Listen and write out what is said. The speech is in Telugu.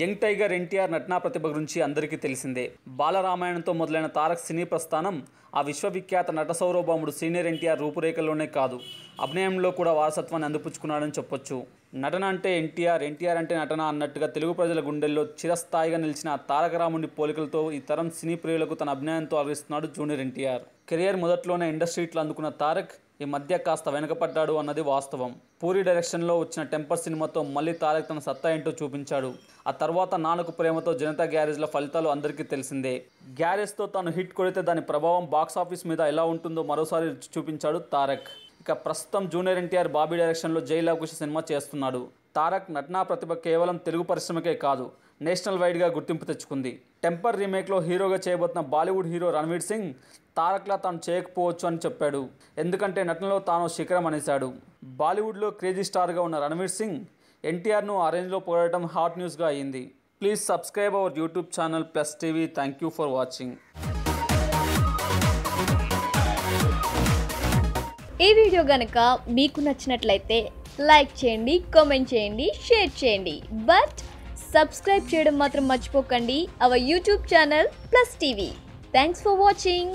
యంగ్ టైగర్ ఎన్టీఆర్ నటనా ప్రతిభ గురించి అందరికీ తెలిసిందే. బాలరామాయణంతో మొదలైన తారక్ సినీ ప్రస్థానం ఆ విశ్వవిఖ్యాత నట సౌరభాముడు సీనియర్ ఎన్టీఆర్ రూపురేఖల్లోనే కాదు అభినయంలో కూడా వారసత్వాన్ని అందిపుచ్చుకున్నాడని చెప్పొచ్చు. నటన అంటే ఎన్టీఆర్ ఎన్టీఆర్ అంటే నటన అన్నట్టుగా తెలుగు ప్రజల గుండెల్లో చిరస్థాయిగా నిలిచిన తారకరాముడి పోలికలతో ఈ తరం సినీ ప్రియులకు తన అభినయంతో అలరిస్తున్నాడు జూనియర్ ఎన్టీఆర్. కెరియర్ మొదట్లోనే ఇండస్ట్రీట్లో అందుకున్న తారక్ ఈ మధ్య కాస్త వెనకపడ్డాడు అన్నది వాస్తవం. పూరి డైరెక్షన్లో వచ్చిన టెంపర్ సినిమాతో మళ్ళీ తారక్ తన సత్తా ఏంటో చూపించాడు. ఆ తర్వాత నాన్నకు ప్రేమతో జనతా గ్యారేజ్ల ఫలితాలు అందరికీ తెలిసిందే. గ్యారేజ్తో తాను హిట్ కొడితే దాని ప్రభావం బాక్స్ ఆఫీస్ మీద ఎలా ఉంటుందో మరోసారి చూపించాడు తారక్. ఇక ప్రస్తుతం జూనియర్ ఎన్టీఆర్ బాబీ డైరెక్షన్లో జైలాకుష సినిమా చేస్తున్నాడు. తారక్ నటనా ప్రతిభ కేవలం తెలుగు పరిశ్రమకే కాదు నేషనల్ వైడ్గా గుర్తింపు తెచ్చుకుంది. టెంపర్ రీమేక్లో హీరోగా చేయబోతున్న బాలీవుడ్ హీరో రణ్వీర్ సింగ్ తారక్లా తాను చేయకపోవచ్చు అని చెప్పాడు. ఎందుకంటే నటనలో తాను శిఖరం అనేశాడు. బాలీవుడ్లో క్రేజీ స్టార్గా ఉన్న రణ్వీర్ సింగ్ ఎన్టీఆర్ను ఆ రేంజ్లో పోరాటం హాట్ న్యూస్గా అయింది. Please subscribe our YouTube channel plus TV. Thank you for watching. ఈ వీడియో కనుక మీకు నచ్చినట్లయితే లైక్ చేయండి కామెంట్ చేయండి షేర్ చేయండి. బట్ సబ్స్క్రైబ్ చేయడం మాత్రం మర్చిపోకండి. Our YouTube channel plus TV thanks for watching